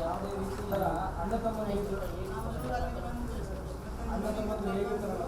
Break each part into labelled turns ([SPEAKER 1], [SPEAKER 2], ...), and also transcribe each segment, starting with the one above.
[SPEAKER 1] ಯಾವುದೇ ರೀತಿಯ ಅಂಡತಮ್ಮ ಅಂಡತಮ್ಮ ಹೇಗಿರ್ತಾರಲ್ಲ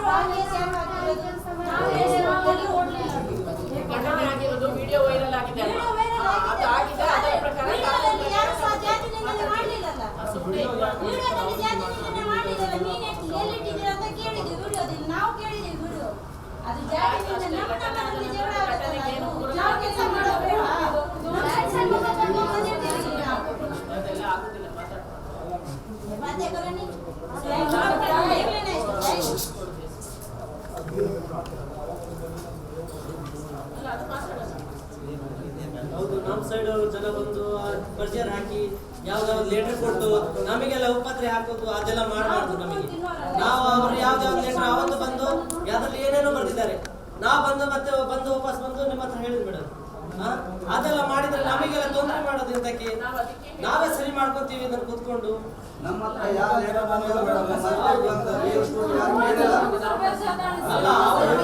[SPEAKER 2] 我要听《小孩子》。ಹಾಕೋದು ಅದೆಲ್ಲ ಮಾಡಬಾರ್ದು ನಮಗೆ. ನಾವು ಅವರು ಯಾವ್ದು ಯಾವ್ದು ಲೆಟರ್ ಅವತ್ತು ಬಂದು ಯಾವ್ದ್ರಲ್ಲಿ ಏನೇನೋ ಬರ್ದಿದ್ದಾರೆ. ನಾವು ಬಂದು ಮತ್ತೆ ಬಂದು ವಾಪಸ್ ಬಂದು ನಿಮ್ಮ ಹತ್ರ ಹೇಳಿದ್ ಮೇಡಮ್. ಅದೆಲ್ಲ ಮಾಡಿದ್ರೆ ನಮಗೆಲ್ಲ ತೊಂದರೆ ಮಾಡೋದು ಎಂತಕ್ಕೆ?
[SPEAKER 3] ನಾವೇ
[SPEAKER 2] ಸರಿ ಮಾಡ್ಕೊತೀವಿ ಅದನ್ನ ಕೂತ್ಕೊಂಡು.
[SPEAKER 4] ನಮ್ಮ ಹತ್ರ ಯಾವ ಲೆಟರ್
[SPEAKER 2] ಅಲ್ಲ ಅವರು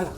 [SPEAKER 5] Hadi.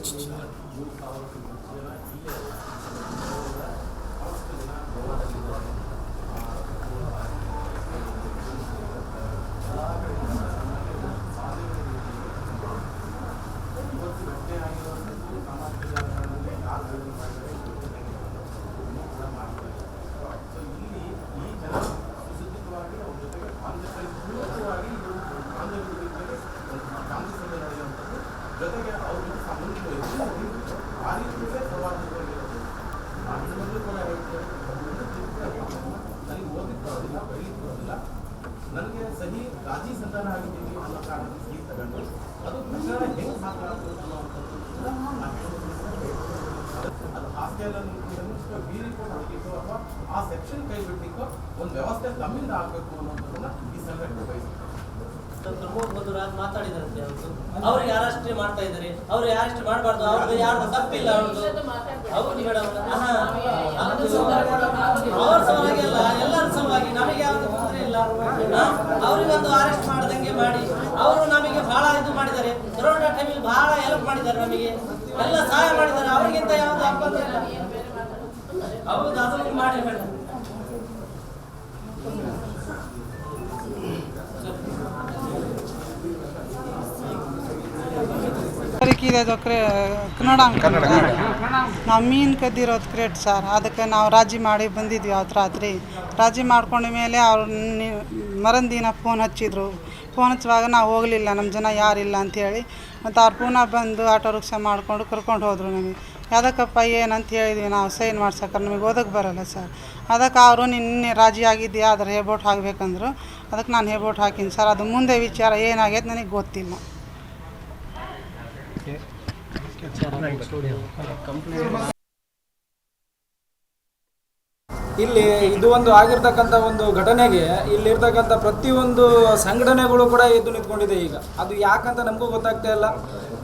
[SPEAKER 5] ನನಗೆ ಸಹಿ ರಾಜಿ ಸಂತಾನ ಆಗಿದ್ದೀನಿ ಅನ್ನೋ ಕಾರಣಕ್ಕೆ ಸಹಿ ತಗೊಂಡು ಅದು ಪ್ರಕರಣ ಹೆಂಗೆ ಸಾಕಾಗುತ್ತೆ ಅದು ಹಾಸ್ಟೆಲಲ್ಲಿ ಅಥವಾ ಬಿ ರಿಪೋರ್ಟ್ ಆಗಿತ್ತು ಅಥವಾ ಆ
[SPEAKER 3] ಸೆಕ್ಷನ್ ಕೈ ಬಿಡ್ಲಿಕ್ಕೋ ಒಂದು ವ್ಯವಸ್ಥೆ ತಮ್ಮಿಂದ ಆಗಬೇಕು ಅನ್ನೋದನ್ನ ಈ ಸಂಘಟನೆ ಬಯಸಿದೆ
[SPEAKER 2] ಪ್ರಮೋದ್ ಮಾತಾಡಿದ್ರಂತೆ ಅವರು ಅರೆಸ್ಟ್ ಮಾಡ್ತಾ ಇದ್ದಾರೆ, ಅವ್ರು ಅರೆಸ್ಟ್ ಮಾಡಬಾರ್ದು ಅವ್ರಿಗೆ ಯಾರು ತಪ್ಪಿಲ್ಲ ಅವ್ರದ್ದು. ಹೌದು ಮೇಡಮ್. ಅವ್ರ ಸಲುವಾಗಿ ಅಲ್ಲ, ಎಲ್ಲರ ಸಲುವಾಗಿ, ನಮಗೆ ಯಾವುದು ತೊಂದರೆ ಇಲ್ಲ? ಅವ್ರಿಗೊಂದು ಅರೆಸ್ಟ್ ಮಾಡ್ದಂಗೆ ಮಾಡಿ, ಅವರು ನಮಗೆ ಬಹಳ ಇದು ಮಾಡಿದ್ದಾರೆ. ಕೊರೋನಾ ಟೈಮಲ್ಲಿ ಬಹಳ ಹೆಲ್ಪ್ ಮಾಡಿದ್ದಾರೆ ನಮಗೆ. ಎಲ್ಲ ಸಹಾಯ ಮಾಡಿದ್ದಾರೆ. ಅವರಿಗಿಂತ ಯಾವುದು ಅಪ್ಪಂತ ಇಲ್ಲ. ಹೌದು ಅದನ್ನು ಮಾಡಿ ಮೇಡಮ್.
[SPEAKER 1] ಇದು ಕ್ರೇ ಕನ್ನಡ ಕನ್ನಡ ನಾವು ಮೀನು ಕದ್ದಿರೋದು ಕ್ರೇಟ್ ಸರ್. ಅದಕ್ಕೆ ನಾವು ರಾಜಿ ಮಾಡಿ ಬಂದಿದ್ವಿ ಅವತ್ತು ರಾತ್ರಿ. ರಾಜಿ ಮಾಡ್ಕೊಂಡ ಮೇಲೆ ಅವ್ರು ಮರಂದಿನ ಫೋನ್ ಹಚ್ಚಿದ್ರು. ಫೋನ್ ಹಚ್ಚುವಾಗ ನಾವು ಹೋಗಲಿಲ್ಲ ನಮ್ಮ ಜನ ಯಾರಿಲ್ಲ ಅಂಥೇಳಿ ಮತ್ತು ಅವ್ರು ಪುನಃ ಬಂದು ಆಟೋ ರಿಕ್ಷಾ ಮಾಡಿಕೊಂಡು ಕರ್ಕೊಂಡು ಹೋದರು ನಮಗೆ. ಯಾವುದಕ್ಕಪ್ಪ ಏನಂತ ಹೇಳಿದ್ವಿ ನಾವು ಸೈನ್ ಮಾಡ್ಸಕ್ಕೆ. ನಮಗೆ ಓದಕ್ಕೆ ಬರಲ್ಲ ಸರ್. ಅದಕ್ಕೆ ಅವರು ನಿನ್ನೆ ರಾಜಿ ಆಗಿದ್ಯಾ ಆದರೆ ಹೇಬೋಟ್ ಹಾಕಬೇಕಂದ್ರು ಅದಕ್ಕೆ ನಾನು ಹೇಬೋಟ್ ಹಾಕೀನಿ ಸರ್. ಅದು ಮುಂದೆ ವಿಚಾರ ಏನಾಗೈತೆ ನನಗೆ ಗೊತ್ತಿಲ್ಲ.
[SPEAKER 4] ಇಲ್ಲಿ ಇದು ಒಂದು ಆಗಿರ್ತಕ್ಕಂಥ ಒಂದು ಘಟನೆಗೆ ಇಲ್ಲಿರ್ತಕ್ಕಂಥ ಪ್ರತಿಯೊಂದು ಸಂಘಟನೆಗಳು ಕೂಡ ಎದ್ದು ನಿಂತ್ಕೊಂಡಿದೆ ಈಗ. ಅದು ಯಾಕಂತ ನಮಗೂ ಗೊತ್ತಾಗ್ತಾ ಇಲ್ಲ.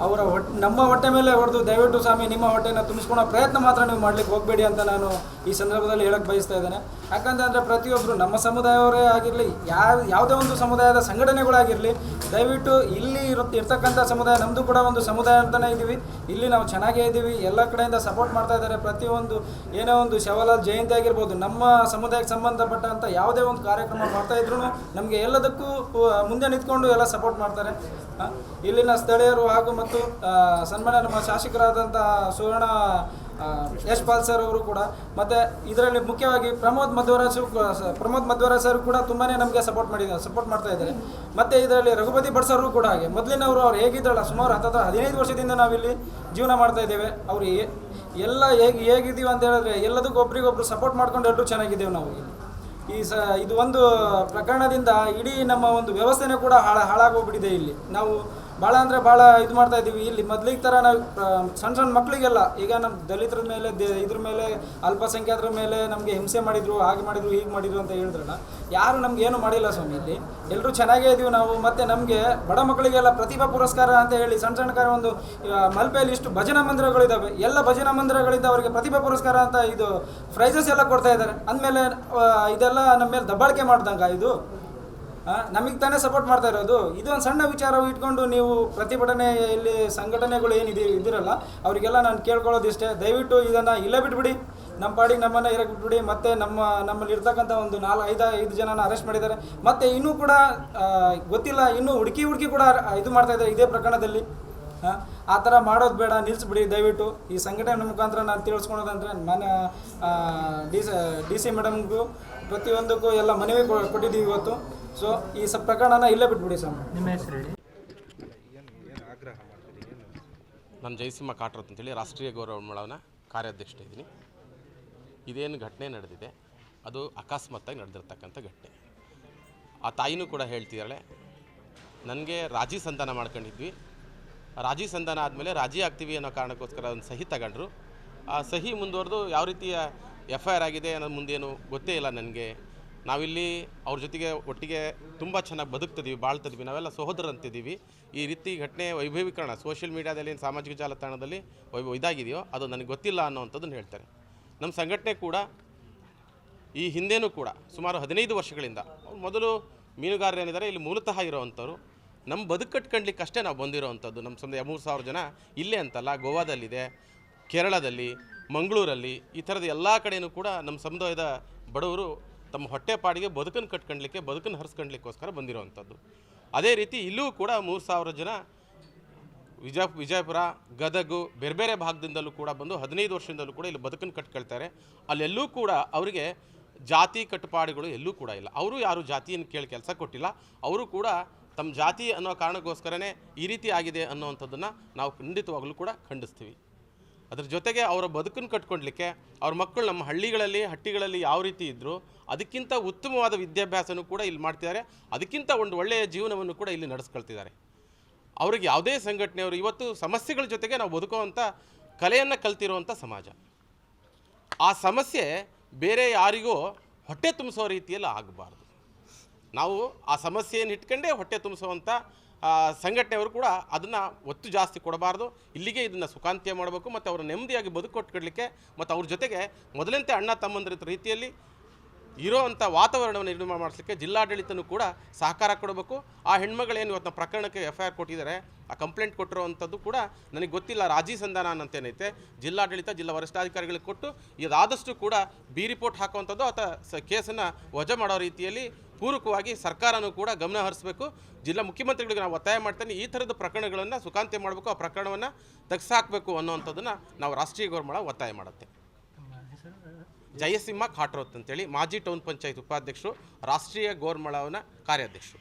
[SPEAKER 4] ಅವರ ಹೊಟ್ಟೆ, ನಮ್ಮ ಹೊಟ್ಟೆ ಮೇಲೆ ಹೊಡೆದು ದಯವಿಟ್ಟು ಸ್ವಾಮಿ, ನಿಮ್ಮ ಹೊಟ್ಟೆನ ತುಂಬಿಸ್ಕೊಳೋ ಪ್ರಯತ್ನ ಮಾತ್ರ ನೀವು ಮಾಡ್ಲಿಕ್ಕೆ ಹೋಗಬೇಡಿ ಅಂತ ನಾನು ಈ ಸಂದರ್ಭದಲ್ಲಿ ಹೇಳಕ್ಕೆ ಬಯಸ್ತಾ ಇದ್ದೇನೆ. ಯಾಕಂತಂದರೆ ಪ್ರತಿಯೊಬ್ಬರು ನಮ್ಮ ಸಮುದಾಯವರೇ ಆಗಿರಲಿ ಯಾವ ಯಾವುದೇ ಒಂದು ಸಮುದಾಯದ ಸಂಘಟನೆಗಳಾಗಿರಲಿ, ದಯವಿಟ್ಟು ಇಲ್ಲಿ ಇರುತ್ತೆ ಇರ್ತಕ್ಕಂಥ ಸಮುದಾಯ ನಮ್ಮದು ಕೂಡ ಒಂದು ಸಮುದಾಯ ಅಂತಲೇ ಇದ್ದೀವಿ. ಇಲ್ಲಿ ನಾವು ಚೆನ್ನಾಗೇ ಇದ್ದೀವಿ. ಎಲ್ಲ ಕಡೆಯಿಂದ ಸಪೋರ್ಟ್ ಮಾಡ್ತಾ ಇದ್ದಾರೆ. ಪ್ರತಿಯೊಂದು ಏನೋ ಒಂದು ಶವಲಾಲ್ ಜಯಂತಿ ಆಗಿರ್ಬೋದು, ನಮ್ಮ ಸಮುದಾಯಕ್ಕೆ ಸಂಬಂಧಪಟ್ಟಂಥ ಯಾವುದೇ ಒಂದು ಕಾರ್ಯಕ್ರಮ ಮಾಡ್ತಾ ಇದ್ರು ನಮಗೆ ಎಲ್ಲದಕ್ಕೂ ಮುಂದೆ ನಿಂತ್ಕೊಂಡು ಎಲ್ಲ ಸಪೋರ್ಟ್ ಮಾಡ್ತಾರೆ. ಇಲ್ಲಿನ ಸ್ಥಳೀಯರು ಹಾಗೂ ಆ, ಸನ್ಮಾನ್ಯ ನಮ್ಮ ಶಾಸಕರಾದಂಥ ಸುವರ್ಣ ಯಶ್ಪಾಲ್ ಸರ್ ಅವರು ಕೂಡ ಮತ್ತು ಇದರಲ್ಲಿ ಮುಖ್ಯವಾಗಿ ಪ್ರಮೋದ್ ಮಧ್ವರಾಜ್ ಪ್ರಮೋದ್ ಮಧ್ವರಾಜ್ ಸರ್ ಕೂಡ ತುಂಬಾ ನಮಗೆ ಸಪೋರ್ಟ್ ಮಾಡಿದ್ದಾರೆ ಸಪೋರ್ಟ್ ಮಾಡ್ತಾ ಇದ್ದಾರೆ. ಮತ್ತು ಇದರಲ್ಲಿ ರಘುಪತಿ ಭಟ್ ಸರ್ ಕೂಡ ಹಾಗೆ. ಮೊದಲಿನವರು ಅವ್ರು ಹೇಗಿದ್ದಾರಲ್ಲ ಸುಮಾರು ಹತ್ತತ್ರ ಹದಿನೈದು ವರ್ಷದಿಂದ ನಾವಿಲ್ಲಿ ಜೀವನ ಮಾಡ್ತಾ ಇದ್ದೇವೆ. ಅವ್ರು ಎಲ್ಲ ಹೇಗೆ ಹೇಗಿದ್ದೀವಿ ಅಂತ ಹೇಳಿದ್ರೆ ಎಲ್ಲದಕ್ಕೂ ಒಬ್ರಿಗೊಬ್ರು ಸಪೋರ್ಟ್ ಮಾಡ್ಕೊಂಡು ಎಲ್ಲರೂ ಚೆನ್ನಾಗಿದ್ದೇವೆ ನಾವು ಈ ಸ ಇದು ಒಂದು ಪ್ರಕರಣದಿಂದ ಇಡೀ ನಮ್ಮ ಒಂದು ವ್ಯವಸ್ಥೆನೇ ಕೂಡ ಹಾಳ ಹಾಳಾಗೋಗ್ಬಿಟ್ಟಿದೆ ಇಲ್ಲಿ. ನಾವು ಭಾಳ ಅಂದರೆ ಭಾಳ ಇದು ಮಾಡ್ತಾ ಇದ್ದೀವಿ. ಇಲ್ಲಿ ಮೊದ್ಲಿಗೆ ಥರ ನಾವು ಸಣ್ಣ ಸಣ್ಣ ಮಕ್ಕಳಿಗೆಲ್ಲ ಈಗ ನಮ್ಮ ದಲಿತರ ಮೇಲೆ, ದೇ, ಇದ್ರ ಮೇಲೆ, ಅಲ್ಪಸಂಖ್ಯಾತರ ಮೇಲೆ ನಮಗೆ ಹಿಂಸೆ ಮಾಡಿದ್ರು, ಹಾಗೆ ಮಾಡಿದ್ರು, ಹೀಗೆ ಮಾಡಿದ್ರು ಅಂತ ಹೇಳಿದ್ರಲ್ಲ, ಯಾರು ನಮ್ಗೆ ಏನು ಮಾಡಿಲ್ಲ ಸ್ವಾಮಿ ಇಲ್ಲಿ. ಎಲ್ಲರೂ ಚೆನ್ನಾಗೇ ಇದೀವಿ ನಾವು, ಮತ್ತು ನಮಗೆ ಬಡ ಮಕ್ಕಳಿಗೆಲ್ಲ ಪ್ರತಿಭಾ ಪುರಸ್ಕಾರ ಅಂತ ಹೇಳಿ ಸಣ್ಣ ಸಣ್ಣಕಾರ ಒಂದು ಮಲ್ಪೆಯಲ್ಲಿ ಇಷ್ಟು ಭಜನಾ ಮಂದಿರಗಳಿದ್ದಾವೆ ಎಲ್ಲ ಭಜನಾ ಮಂದಿರಗಳಿಂದ ಅವರಿಗೆ ಪ್ರತಿಭಾ ಪುರಸ್ಕಾರ ಅಂತ ಇದು ಪ್ರೈಸಸ್ ಎಲ್ಲ ಕೊಡ್ತಾ ಇದ್ದಾರೆ ಅಂದಮೇಲೆ ಇದೆಲ್ಲ ನಮ್ಮ ಮೇಲೆ ದಬ್ಬಾಳಿಕೆ ಮಾಡ್ದಂಗೆ ಇದು. ನಮಗೆ ತಾನೇ ಸಪೋರ್ಟ್ ಮಾಡ್ತಾ ಇರೋದು. ಇದು ಒಂದು ಸಣ್ಣ ವಿಚಾರ ಇಟ್ಕೊಂಡು ನೀವು ಪ್ರತಿಭಟನೆ ಇಲ್ಲಿ ಸಂಘಟನೆಗಳು ಏನಿದೆ ಇದಿರಲ್ಲ, ಅವರಿಗೆಲ್ಲ ನಾನು ಕೇಳ್ಕೊಳ್ಳೋದಿಷ್ಟೇ. ದಯವಿಟ್ಟು ಇದನ್ನು ಇಲ್ಲೇ ಬಿಟ್ಬಿಡಿ. ನಮ್ಮ ಪಾಡಿಗೆ ನಮ್ಮನ್ನು ಇರಕ್ಕೆ ಬಿಟ್ಬಿಡಿ. ಮತ್ತು ನಮ್ಮ, ನಮ್ಮಲ್ಲಿ ಇರ್ತಕ್ಕಂಥ ಒಂದು ನಾಲ್ಕು ಐದು ಐದು ಜನನ ಅರೆಸ್ಟ್ ಮಾಡಿದ್ದಾರೆ. ಮತ್ತು ಇನ್ನೂ ಕೂಡ ಗೊತ್ತಿಲ್ಲ, ಇನ್ನೂ ಹುಡುಕಿ ಹುಡುಕಿ ಕೂಡ ಇದು ಮಾಡ್ತಾ ಇದ್ದಾರೆ ಇದೇ ಪ್ರಕರಣದಲ್ಲಿ. ಆ ಥರ ಮಾಡೋದು ಬೇಡ ನಿಲ್ಲಿಸ್ಬಿಡಿ ದಯವಿಟ್ಟು. ಈ ಸಂಘಟನೆ ಮುಖಾಂತರ ನಾನು ತಿಳಿಸ್ಕೊಳೋದಂದ್ರೆ ನನ್ನ ಡಿ ಸಿ ಡಿ ಸಿ ಮೇಡಮ್ಗೂ ಪ್ರತಿಯೊಂದಕ್ಕೂ ಎಲ್ಲ ಮನವಿ ಕೊಟ್ಟಿದ್ದೀವಿ ಇವತ್ತು. ಸೊ ಈ ಸ ಪ್ರಕರಣನ ಇಲ್ಲೇ ಬಿಟ್ಬಿಡಿ ಸರ್ ನಿಮ್ಮ ಹೆಸರು
[SPEAKER 5] ನಾನು ಜಯಸಿಂಹ ಕಾಟ್ರತ್ ಅಂತೇಳಿ ರಾಷ್ಟ್ರೀಯ ಗೌರವ ಮೇಳವನ ಕಾರ್ಯಾಧ್ಯಕ್ಷ ಇದ್ದೀನಿ. ಇದೇನು ಘಟನೆ ನಡೆದಿದೆ ಅದು ಅಕಸ್ಮಾತ್ತಾಗಿ ನಡೆದಿರ್ತಕ್ಕಂಥ ಘಟನೆ. ಆ ತಾಯಿನೂ ಕೂಡ ಹೇಳ್ತಿದ್ದಾಳೆ ನನಗೆ ರಾಜಿ ಸಂಧಾನ ಮಾಡ್ಕೊಂಡಿದ್ವಿ. ರಾಜಿ ಸಂಧಾನ ಆದಮೇಲೆ ರಾಜಿ ಆಗ್ತೀವಿ ಅನ್ನೋ ಕಾರಣಕ್ಕೋಸ್ಕರ ಒಂದು ಸಹಿ ತಗೊಂಡ್ರು. ಆ ಸಹಿ ಮುಂದುವರೆದು ಯಾವ ರೀತಿಯ ಎಫ್ ಐ ಆರ್ ಆಗಿದೆ ಅನ್ನೋದು ಮುಂದೇನು ಗೊತ್ತೇ ಇಲ್ಲ ನನಗೆ. ನಾವಿಲ್ಲಿ ಅವ್ರ ಜೊತೆಗೆ ಒಟ್ಟಿಗೆ ತುಂಬ ಚೆನ್ನಾಗಿ ಬದುಕ್ತಿದ್ದೀವಿ ಬಾಳ್ತಿದ್ವಿ, ನಾವೆಲ್ಲ ಸಹೋದರಂತಿದ್ದೀವಿ ಈ ರೀತಿ ಘಟನೆ ವೈಭವೀಕರಣ ಸೋಷಿಯಲ್ ಮೀಡ್ಯಾದಲ್ಲಿ ಸಾಮಾಜಿಕ ಜಾಲತಾಣದಲ್ಲಿ ವೈಭವ ಇದಾಗಿದೆಯೋ ಅದು ನನಗೆ ಗೊತ್ತಿಲ್ಲ ಅನ್ನೋವಂಥದ್ದನ್ನು ಹೇಳ್ತಾರೆ. ನಮ್ಮ ಸಂಘಟನೆ ಕೂಡ ಈ ಹಿಂದೆನೂ ಕೂಡ ಸುಮಾರು ಹದಿನೈದು ವರ್ಷಗಳಿಂದ ಮೊದಲು ಮೀನುಗಾರರೇನಿದ್ದಾರೆ ಇಲ್ಲಿ ಮೂಲತಃ ಇರೋವಂಥವ್ರು. ನಮ್ಮ ಬದುಕು ಕಟ್ಕೊಂಡ್ಲಿಕ್ಕಷ್ಟೇ ನಾವು ಬಂದಿರೋವಂಥದ್ದು. ನಮ್ಮ ಸಂದೇ ಮೂರು ಸಾವಿರ ಜನ ಇಲ್ಲೇ ಅಂತಲ್ಲ, ಗೋವಾದಲ್ಲಿದೆ, ಕೇರಳದಲ್ಲಿ. ಮಂಗಳೂರಲ್ಲಿ ಈ ಥರದ ಎಲ್ಲ ಕಡೆಯೂ ಕೂಡ ನಮ್ಮ ಸಮುದಾಯದ ಬಡವರು ತಮ್ಮ ಹೊಟ್ಟೆಪಾಡಿಗೆ ಬದುಕನ್ನು ಕಟ್ಕೊಳ್ಲಿಕ್ಕೆ ಬದುಕನ್ನು ಹರಿಸ್ಕೊಳ್ಲಿಕ್ಕೋಸ್ಕರ ಬಂದಿರೋವಂಥದ್ದು. ಅದೇ ರೀತಿ ಇಲ್ಲೂ ಕೂಡ ಮೂರು ಸಾವಿರ ಜನ ವಿಜಯ ವಿಜಯಪುರ, ಗದಗು, ಬೇರೆ ಬೇರೆ ಭಾಗದಿಂದಲೂ ಕೂಡ ಬಂದು ಹದಿನೈದು ವರ್ಷದಿಂದಲೂ ಕೂಡ ಇಲ್ಲಿ ಬದುಕನ್ನು ಕಟ್ಕೊಳ್ತಾರೆ. ಅಲ್ಲೆಲ್ಲೂ ಕೂಡ ಅವರಿಗೆ ಜಾತಿ ಕಟ್ಟುಪಾಡುಗಳು ಎಲ್ಲೂ ಕೂಡ ಇಲ್ಲ. ಅವರು ಯಾರು ಜಾತಿಯನ್ನು ಕೇಳಿ ಕೆಲಸ ಕೊಟ್ಟಿಲ್ಲ. ಅವರು ಕೂಡ ತಮ್ಮ ಜಾತಿ ಅನ್ನೋ ಕಾರಣಕ್ಕೋಸ್ಕರನೇ ಈ ರೀತಿ ಆಗಿದೆ ಅನ್ನೋವಂಥದ್ದನ್ನು ನಾವು ಖಂಡಿತವಾಗಲೂ ಕೂಡ ಖಂಡಿಸ್ತೀವಿ. ಅದ್ರ ಜೊತೆಗೆ ಅವರ ಬದುಕನ್ನು ಕಟ್ಕೊಳ್ಲಿಕ್ಕೆ ಅವ್ರ ಮಕ್ಕಳು ನಮ್ಮ ಹಳ್ಳಿಗಳಲ್ಲಿ, ಹಟ್ಟಿಗಳಲ್ಲಿ ಯಾವ ರೀತಿ ಇದ್ದರು ಅದಕ್ಕಿಂತ ಉತ್ತಮವಾದ ವಿದ್ಯಾಭ್ಯಾಸನೂ ಕೂಡ ಇಲ್ಲಿ ಮಾಡ್ತಿದ್ದಾರೆ. ಅದಕ್ಕಿಂತ ಒಂದು ಒಳ್ಳೆಯ ಜೀವನವನ್ನು ಕೂಡ ಇಲ್ಲಿ ನಡೆಸ್ಕೊಳ್ತಿದ್ದಾರೆ. ಅವ್ರಿಗೆ ಯಾವುದೇ ಸಂಘಟನೆಯವರು ಇವತ್ತು ಸಮಸ್ಯೆಗಳ ಜೊತೆಗೆ ನಾವು ಬದುಕುವಂಥ ಕಲೆಯನ್ನು ಕಲ್ತಿರುವಂಥ ಸಮಾಜ. ಆ ಸಮಸ್ಯೆ ಬೇರೆ ಯಾರಿಗೂ ಹೊಟ್ಟೆ ತುಂಬಿಸೋ ರೀತಿಯಲ್ಲಿ ಆಗಬಾರ್ದು. ನಾವು ಆ ಸಮಸ್ಯೆಯನ್ನು ಇಟ್ಕೊಂಡೇ ಹೊಟ್ಟೆ ತುಂಬಿಸುವಂಥ ಸಂಘಟನೆಯವರು ಕೂಡ ಅದನ್ನು ಒತ್ತು ಜಾಸ್ತಿ ಕೊಡಬಾರ್ದು. ಇಲ್ಲಿಗೆ ಇದನ್ನು ಸುಖಾಂತ್ಯ ಮಾಡಬೇಕು ಮತ್ತು ಅವರು ನೆಮ್ಮದಿಯಾಗಿ ಬದುಕೊಟ್ಕೊಡ್ಲಿಕ್ಕೆ ಮತ್ತು ಅವ್ರ ಜೊತೆಗೆ ಮೊದಲಂತೆ ಅಣ್ಣ ತಮ್ಮಂದಿರ ರೀತಿಯಲ್ಲಿ ಇರೋವಂಥ ವಾತಾವರಣವನ್ನು ನಿರ್ಮಾಣ ಮಾಡಿಸ್ಲಿಕ್ಕೆ ಜಿಲ್ಲಾಡಳಿತನೂ ಕೂಡ ಸಹಕಾರ ಕೊಡಬೇಕು. ಆ ಹೆಣ್ಮಗಳೇನು ಇವತ್ತು ಪ್ರಕರಣಕ್ಕೆ ಎಫ್ ಐ ಆರ್ ಕೊಟ್ಟಿದ್ದಾರೆ, ಆ ಕಂಪ್ಲೇಂಟ್ ಕೊಟ್ಟಿರುವಂಥದ್ದು ಕೂಡ ನನಗೆ ಗೊತ್ತಿಲ್ಲ. ರಾಜಿ ಸಂಧಾನ ಅಂತೇನೈತೆ, ಜಿಲ್ಲಾಡಳಿತ, ಜಿಲ್ಲಾ ವರಿಷ್ಠಾಧಿಕಾರಿಗಳಿಗೆ ಕೊಟ್ಟು ಇದಾದಷ್ಟು ಕೂಡ ಬಿ ರಿಪೋರ್ಟ್ ಹಾಕುವಂಥದ್ದು ಅಥವಾ ಕೇಸನ್ನು ವಜಾ ಮಾಡೋ ರೀತಿಯಲ್ಲಿ ಪೂರಕವಾಗಿ ಸರ್ಕಾರನೂ ಕೂಡ ಗಮನ ಹರಿಸಬೇಕು. ಜಿಲ್ಲಾ ಮುಖ್ಯಮಂತ್ರಿಗಳಿಗೆ ನಾವು ಒತ್ತಾಯ ಮಾಡ್ತೇನೆ, ಈ ಥರದ ಪ್ರಕರಣಗಳನ್ನು ಸುಖಾಂತ್ಯ ಮಾಡಬೇಕು, ಆ ಪ್ರಕರಣವನ್ನು ತೆಗೆಸಾಕಬೇಕು ಅನ್ನೋವಂಥದ್ದನ್ನು ನಾವು ರಾಷ್ಟ್ರೀಯ ಗೌರ್ಮಳ ಒತ್ತಾಯ ಮಾಡುತ್ತೆ. ಜಯಸಿಂಹ ಖಾಟ್ರೋತ್ ಅಂತೇಳಿ ಮಾಜಿ ಟೌನ್ ಪಂಚಾಯತ್ ಉಪಾಧ್ಯಕ್ಷರು, ರಾಷ್ಟ್ರೀಯ ಗೋರ್ಮಳವನ ಕಾರ್ಯಾಧ್ಯಕ್ಷರು.